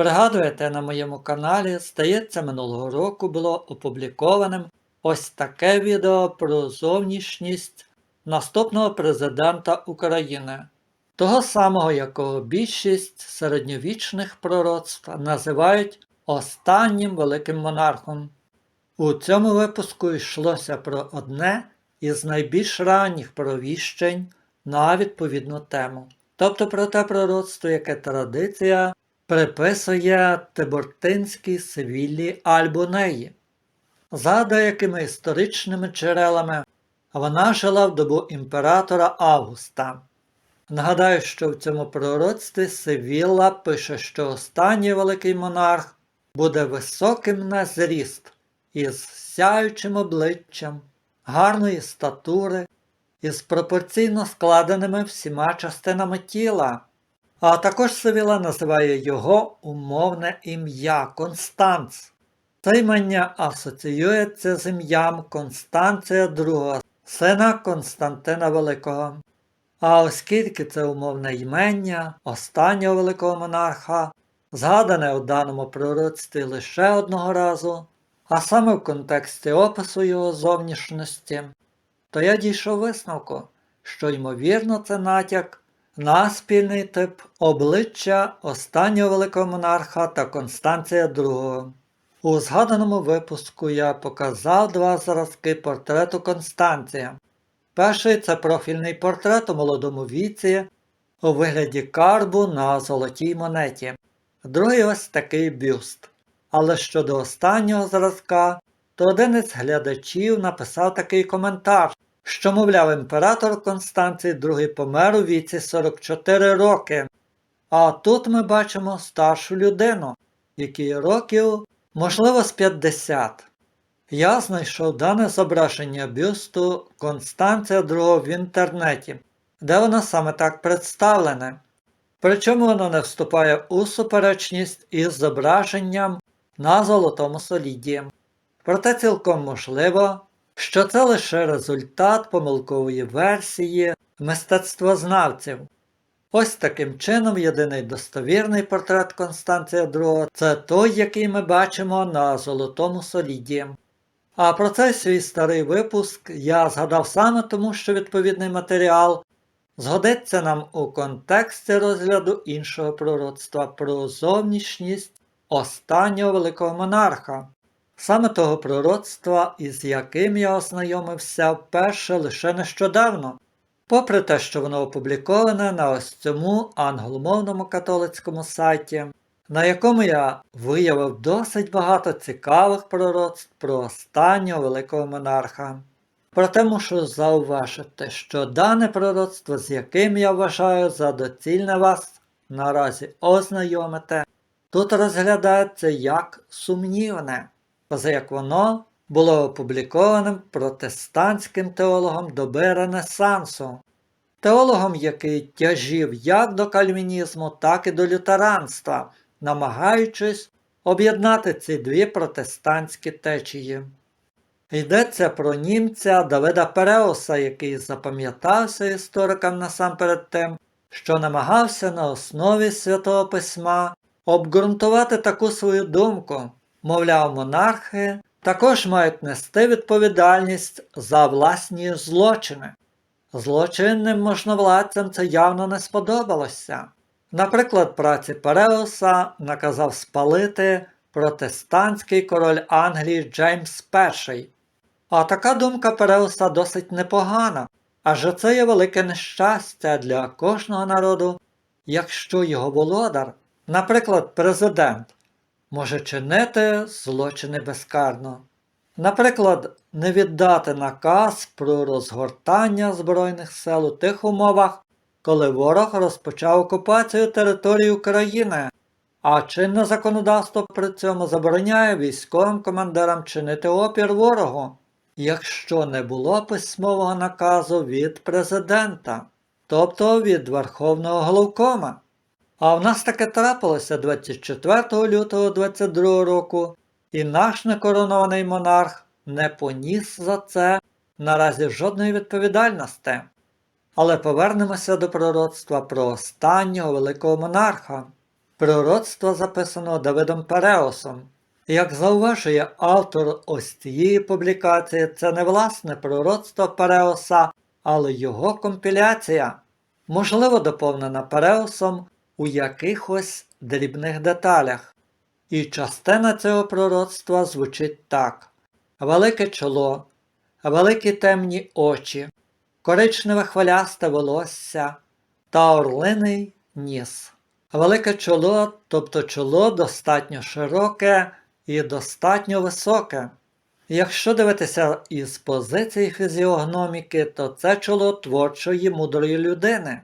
Пригадуєте, на моєму каналі, здається, минулого року було опублікованим ось таке відео про зовнішність наступного президента України, того самого, якого більшість середньовічних пророцтв називають останнім великим монархом. У цьому випуску йшлося про одне із найбільш ранніх провіщень на відповідну тему, тобто про те пророцтво, яке традиція приписує Тибортинській Севіллі Альбонеї. За деякими історичними джерелами вона жила в добу імператора Августа. Нагадаю, що в цьому пророцтві Севілла пише, що останній великий монарх буде високим на зріст, із сяючим обличчям, гарної статури, із пропорційно складеними всіма частинами тіла. А також Севіла називає його умовне ім'я Констанц. Це імення асоціюється з ім'ям Констанція II, сина Константина Великого. А оскільки це умовне імення останнього великого монарха, згадане у даному пророцтві лише одного разу, а саме в контексті опису його зовнішності, то я дійшов висновку, що ймовірно це натяк на спільний тип обличчя останнього великого монарха та Констанція II. У згаданому випуску я показав два зразки портрету Констанція. Перший це профільний портрет у молодому віці у вигляді карбу на золотій монеті, другий ось такий бюст. Але щодо останнього зразка, то один із глядачів написав такий коментар, що, мовляв, імператор Констанцій II помер у віці 44 роки. А тут ми бачимо старшу людину, якій років, можливо, з 50. Я знайшов дане зображення бюсту Констанція II в інтернеті, де воно саме так представлене. Причому воно не вступає у суперечність із зображенням на золотому соліді. Проте цілком можливо, що це лише результат помилкової версії мистецтвознавців. Ось таким чином єдиний достовірний портрет Констанція II це той, який ми бачимо на золотому соліді. А про цей свій старий випуск я згадав саме тому, що відповідний матеріал згодиться нам у контексті розгляду іншого пророцтва про зовнішність останнього великого монарха, саме того пророцтва, із яким я ознайомився вперше лише нещодавно, попри те, що воно опубліковане на ось цьому англомовному католицькому сайті, на якому я виявив досить багато цікавих пророцтв про останнього великого монарха. Проте мушу зауважити, що дане пророцтво, з яким я вважаю за доцільне вас наразі ознайомити, тут розглядається як сумнівне, поза як воно було опублікованим протестантським теологом доби Ренесансу, теологом, який тяжів як до кальвінізму, так і до лютеранства, намагаючись об'єднати ці дві протестантські течії. Йдеться про німця Давида Переуса, який запам'ятався історикам насамперед тим, що намагався на основі Святого Письма обґрунтувати таку свою думку, мовляв, монархи також мають нести відповідальність за власні злочини. Злочинним можновладцям це явно не сподобалося. Наприклад, праці Переуса наказав спалити протестантський король Англії Джеймс І. А така думка Переуса досить непогана, адже це є велике нещастя для кожного народу, якщо його володар, наприклад, президент, може чинити злочини безкарно. Наприклад, не віддати наказ про розгортання Збройних сил у тих умовах, коли ворог розпочав окупацію території України, а чинне законодавство при цьому забороняє військовим командирам чинити опір ворогу, якщо не було письмового наказу від президента, тобто від Верховного Головкома. А в нас таке трапилося 24 лютого 22 року, і наш некоронований монарх не поніс за це наразі жодної відповідальності. Але повернемося до пророцтва про останнього великого монарха. пророцтва записаного Давидом Переосом. Як зауважує автор ось цієї публікації, це не власне пророцтво Переоса, але його компіляція, можливо, доповнена Переосом у якихось дрібних деталях. І частина цього пророцтва звучить так: велике чоло, великі темні очі, коричневе хвилясте волосся та орлиний ніс. Велике чоло, тобто чоло достатньо широке і достатньо високе. Якщо дивитися із позиції фізіогноміки, то це чоло творчої мудрої людини.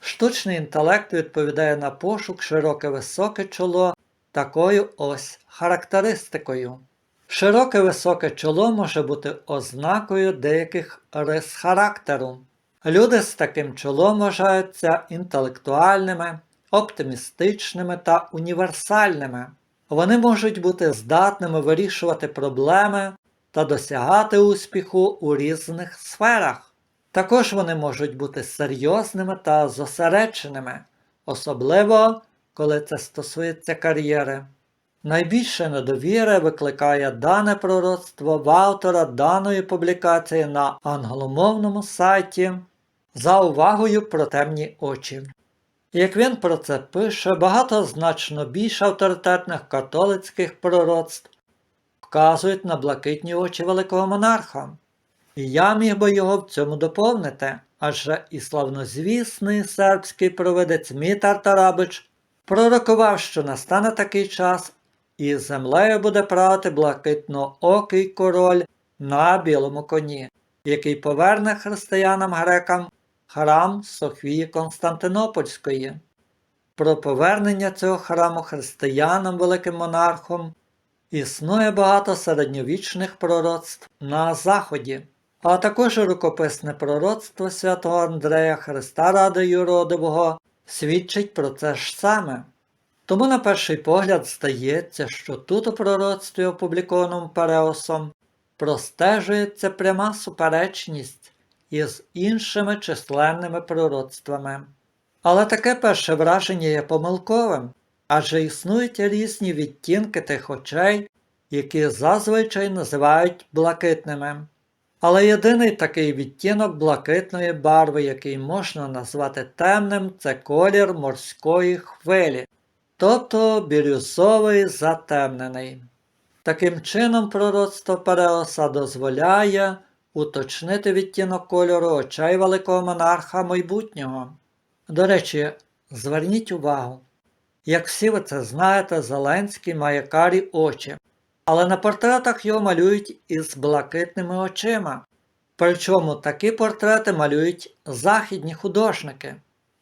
Штучний інтелект відповідає на пошук широке високе чоло такою ось характеристикою. Широке високе чоло може бути ознакою деяких рис характеру. Люди з таким чолом вважаються інтелектуальними, оптимістичними та універсальними. Вони можуть бути здатними вирішувати проблеми та досягати успіху у різних сферах. Також вони можуть бути серйозними та зосередженими, особливо коли це стосується кар'єри. Найбільше недовіри викликає дане пророцтво в автора даної публікації на англомовному сайті за увагою про темні очі. Як він про це пише, багато значно більш авторитетних католицьких пророцтв вказують на блакитні очі великого монарха. І я міг би його в цьому доповнити, адже і славнозвісний сербський провидець Мітар Тарабич пророкував, що настане такий час, і землею буде правити блакитноокий король на білому коні, який поверне християнам грекам храм Софії Константинопольської. Про повернення цього храму християнам великим монархом існує багато середньовічних пророцтв на Заході, а також рукописне пророцтво святого Андрея Христа Ради Юродивого свідчить про це ж саме. Тому на перший погляд здається, що тут у пророцтві, опублікованому Переосом, простежується пряма суперечність із іншими численними пророцтвами. Але таке перше враження є помилковим, адже існують різні відтінки тих очей, які зазвичай називають блакитними. Але єдиний такий відтінок блакитної барви, який можна назвати темним, це колір морської хвилі, тобто бірюзовий затемнений. Таким чином, пророцтво Переоса дозволяє уточнити відтінок кольору очей великого монарха майбутнього. До речі, зверніть увагу, як всі ви це знаєте, Зеленський має карі очі, але на портретах його малюють із блакитними очима. Причому такі портрети малюють західні художники.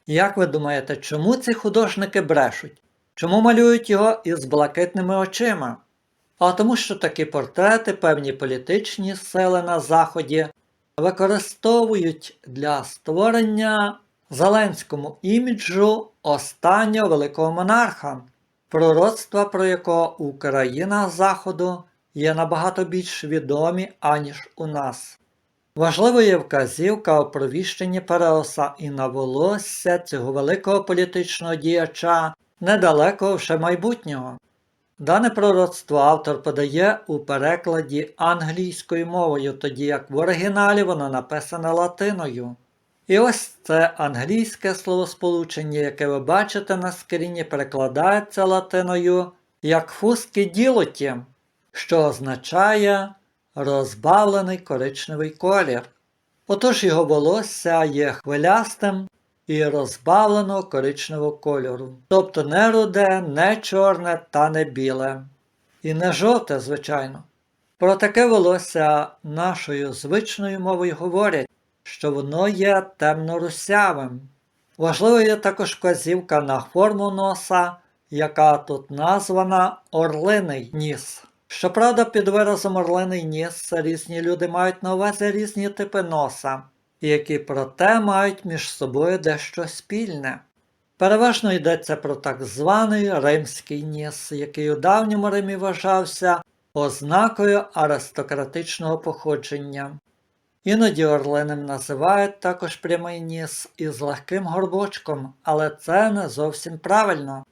Як ви думаєте, чому ці художники брешуть? Чому малюють його із блакитними очима? А тому, що такі портрети певні політичні сили на Заході використовують для створення зеленському іміджу останнього великого монарха, пророцтва про якого у країнах Заходу є набагато більш відомі, аніж у нас. Важливою є вказівка у провіщенні Переоса і на волосся цього великого політичного діяча недалекого вже майбутнього. Дане пророцтво автор подає у перекладі англійською мовою, тоді як в оригіналі воно написане латиною. І ось це англійське словосполучення, яке ви бачите на скріні, перекладається латиною як фуски ділоті, що означає розбавлений коричневий колір. Отож його волосся є хвилястим і розбавленого коричневого кольору, тобто не руде, не чорне та не біле. І не жовте, звичайно. Про таке волосся нашою звичною мовою говорять, що воно є темно-русявим. Важливою є також вказівка на форму носа, яка тут названа орлиний ніс. Щоправда, під виразом орлиний ніс різні люди мають на увазі різні типи носа, які проте мають між собою дещо спільне. Переважно йдеться про так званий римський ніс, який у давньому Римі вважався ознакою аристократичного походження. Іноді орлиним називають також прямий ніс із легким горбочком, але це не зовсім правильно.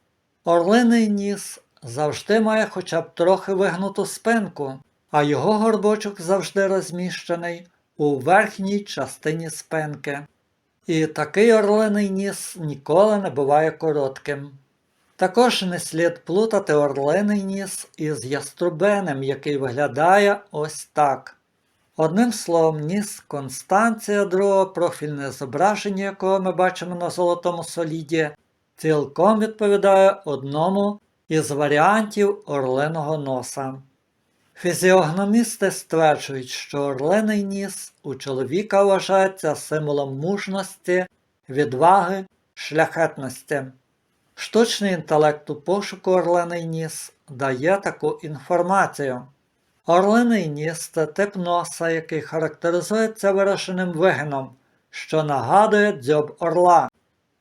Орлиний ніс завжди має хоча б трохи вигнуту спинку, а його горбочок завжди розміщений у верхній частині спинки. І такий орлиний ніс ніколи не буває коротким. Також не слід плутати орлиний ніс із яструбенем, який виглядає ось так. Одним словом, ніс Констанція II, профільне зображення, якого ми бачимо на золотому соліді, цілком відповідає одному із варіантів орлиного носа. Фізіогномісти стверджують, що орлиний ніс у чоловіка вважається символом мужності, відваги, шляхетності. Штучний інтелект у пошуку орлиний ніс дає таку інформацію. Орлиний ніс це тип носа, який характеризується вираженим вигином, що нагадує дзьоб орла.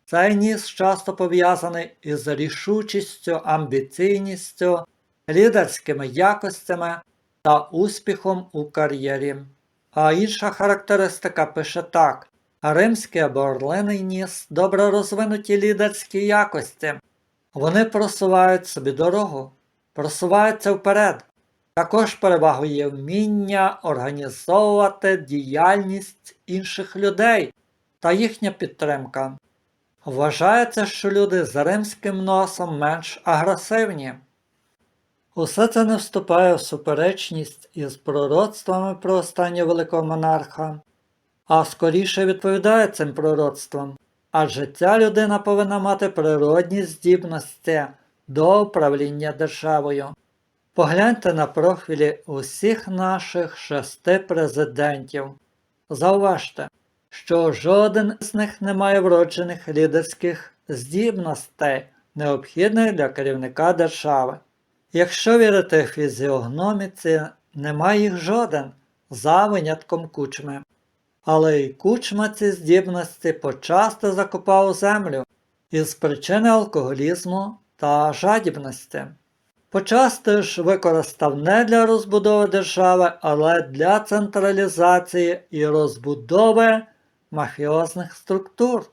Цей ніс часто пов'язаний із рішучістю, амбіційністю, лідерськими якостями та успіхом у кар'єрі. А інша характеристика пише так: римський або орлиний ніс добре розвинуті лідерські якості. Вони просувають собі дорогу, просуваються вперед. Також перевагою є вміння організовувати діяльність інших людей та їхня підтримка. Вважається, що люди з римським носом менш агресивні. Усе це не вступає в суперечність із пророцтвами про останнього великого монарха, а скоріше відповідає цим пророцтвам, адже ця людина повинна мати природні здібності до управління державою. Погляньте на профілі усіх наших шести президентів. Зауважте, що жоден з них не має вроджених лідерських здібностей, необхідних для керівника держави. Якщо вірити фізіогноміці, немає їх жоден, за винятком кучми. Але й кучма ці здібності почасти закопав землю із причини алкоголізму та жадібності. Почасти ж використав не для розбудови держави, але для централізації і розбудови мафіозних структур.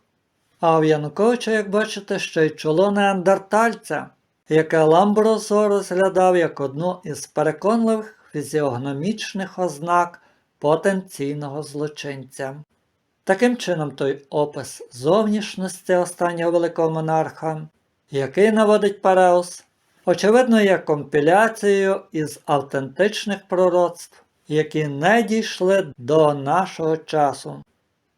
А в Януковича, як бачите, ще й чоло неандертальця, яке Ламброзо розглядав як одну із переконливих фізіогномічних ознак потенційного злочинця. Таким чином, той опис зовнішності останнього великого монарха, який наводить Пареус, очевидно, є компіляцією із автентичних пророцтв, які не дійшли до нашого часу.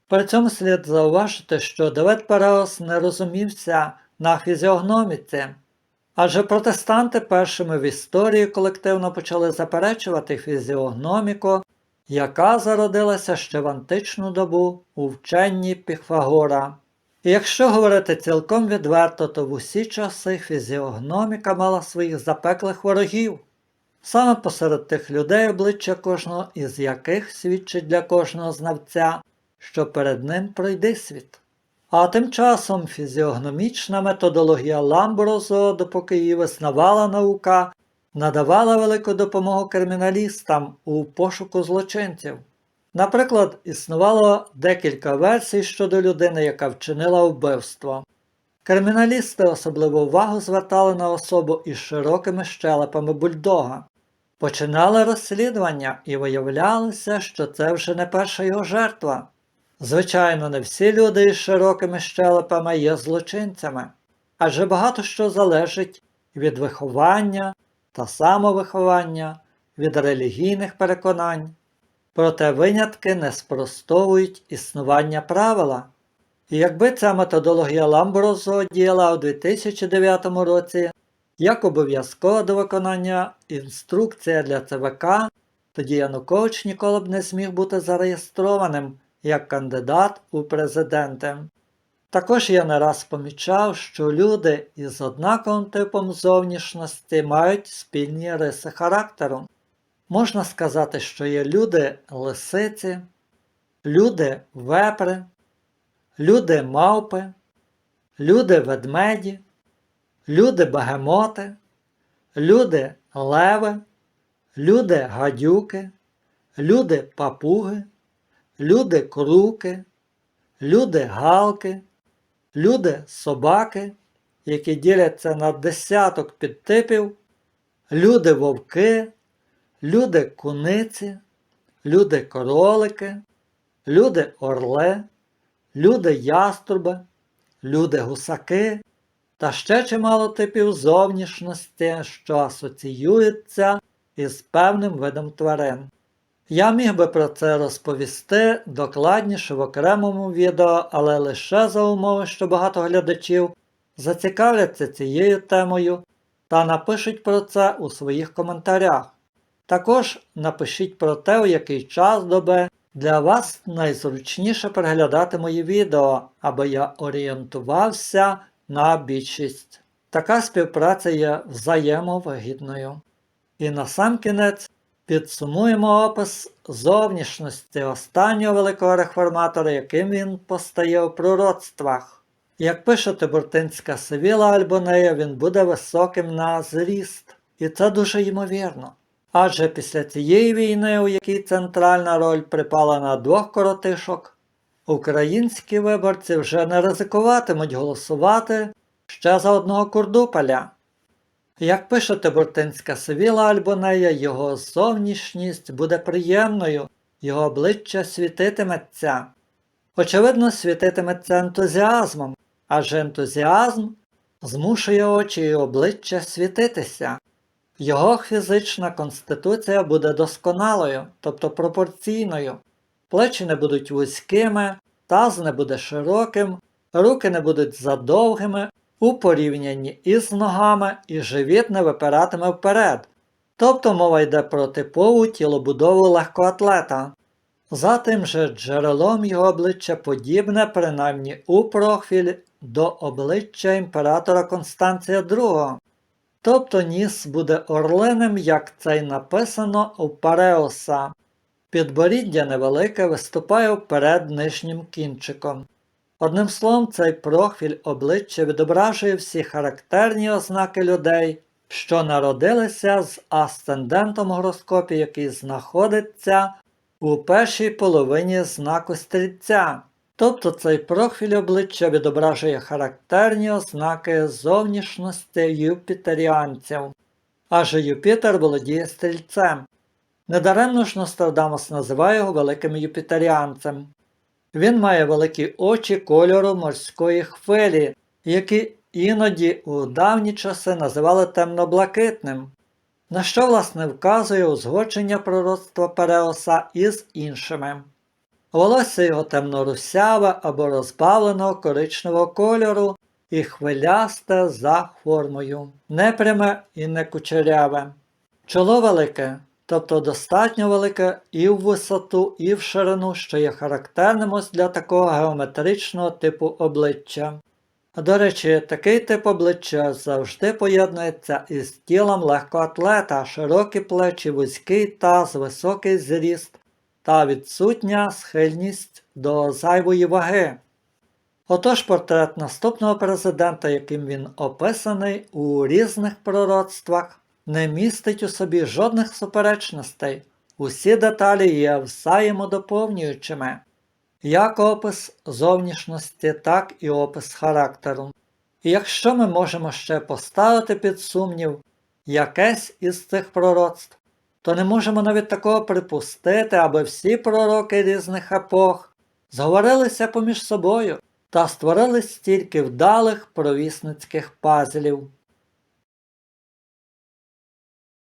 При цьому слід зауважити, що Давид Пареус не розумівся на фізіогноміці, адже протестанти першими в історії колективно почали заперечувати фізіогноміку, яка зародилася ще в античну добу у вченні Піфагора. Якщо говорити цілком відверто, то в усі часи фізіогноміка мала своїх запеклих ворогів. Саме посеред тих людей обличчя кожного із яких свідчить для кожного знавця, що перед ним пройде світ. А тим часом фізіогномічна методологія Ламброзо, допоки її визнавала наука, надавала велику допомогу криміналістам у пошуку злочинців. Наприклад, існувало декілька версій щодо людини, яка вчинила вбивство. Криміналісти особливу увагу звертали на особу із широкими щелепами бульдога. Починали розслідування і виявлялося, що це вже не перша його жертва. Звичайно, не всі люди із широкими щелепами є злочинцями, адже багато що залежить від виховання та самовиховання, від релігійних переконань. Проте винятки не спростовують існування правила. І якби ця методологія Ламброзо діяла у 2009 році як обов'язкова до виконання інструкція для ЦВК, тоді Янукович ніколи б не зміг бути зареєстрованим як кандидат у президенти. Також я не раз помічав, що люди із однаковим типом зовнішності мають спільні риси характеру. Можна сказати, що є люди лисиці, люди вепри, люди мавпи, люди ведмеді, люди бегемоти, люди леви, люди гадюки, люди папуги, люди круки, люди галки, люди собаки, які діляться на десяток підтипів, люди вовки, люди куниці, люди кролики, люди орли, люди яструби, люди гусаки та ще чимало типів зовнішності, що асоціюються із певним видом тварин. Я міг би про це розповісти докладніше в окремому відео, але лише за умови, що багато глядачів зацікавляться цією темою та напишуть про це у своїх коментарях. Також напишіть про те, у який час доби для вас найзручніше переглядати мої відео, аби я орієнтувався на більшість. Така співпраця є взаємовигідною. І насамкінець підсумуємо опис зовнішності останнього великого реформатора, яким він постає у пророцтвах. Як пише Тибуртинська Севіла Альбонея, він буде високим на зріст, і це дуже ймовірно. Адже після цієї війни, у якій центральна роль припала на двох коротишок, українські виборці вже не ризикуватимуть голосувати ще за одного курдупеля. Як пише Тибуртинська Севіла Альбонея, його зовнішність буде приємною, його обличчя світитиметься. Очевидно, світитиметься ентузіазмом, адже ентузіазм змушує очі і обличчя світитися. Його фізична конституція буде досконалою, тобто пропорційною. Плечі не будуть вузькими, таз не буде широким, руки не будуть задовгими у порівнянні із ногами і живіт не випиратиме вперед. Тобто мова йде про типову тілобудову легкоатлета. За тим же джерелом його обличчя подібне, принаймні у профіль, до обличчя імператора Констанція II. Тобто ніс буде орлиним, як це й написано у Пареоса. Підборіддя невелике виступає вперед нижнім кінчиком. Одним словом, цей профіль обличчя відображує всі характерні ознаки людей, що народилися з асцендентом гороскопі, який знаходиться у першій половині знаку стрільця. Тобто цей профіль обличчя відображує характерні ознаки зовнішності юпітеріанців, адже Юпітер володіє стрільцем. Недаремно ж Нострадамус називає його великим юпітеріанцем. Він має великі очі кольору морської хвилі, які іноді у давні часи називали темно-блакитним, на що власне вказує узгодження пророцтва Переоса із іншими. Волосся його темно-русяве або розбавленого коричневого кольору і хвилясте за формою, непряме і не кучеряве. Чоло велике, тобто достатньо велике і в висоту, і в ширину, що є характерним ось для такого геометричного типу обличчя. До речі, такий тип обличчя завжди поєднується із тілом легкоатлета, широкі плечі, вузький таз, високий зріст та відсутня схильність до зайвої ваги. Отож портрет наступного президента, яким він описаний у різних пророцтвах, не містить у собі жодних суперечностей, усі деталі є взаємодоповнюючими, як опис зовнішності, так і опис характеру. І якщо ми можемо ще поставити під сумнів якесь із цих пророцтв, то не можемо навіть такого припустити, аби всі пророки різних епох зговорилися поміж собою та створили стільки вдалих провісницьких пазлів.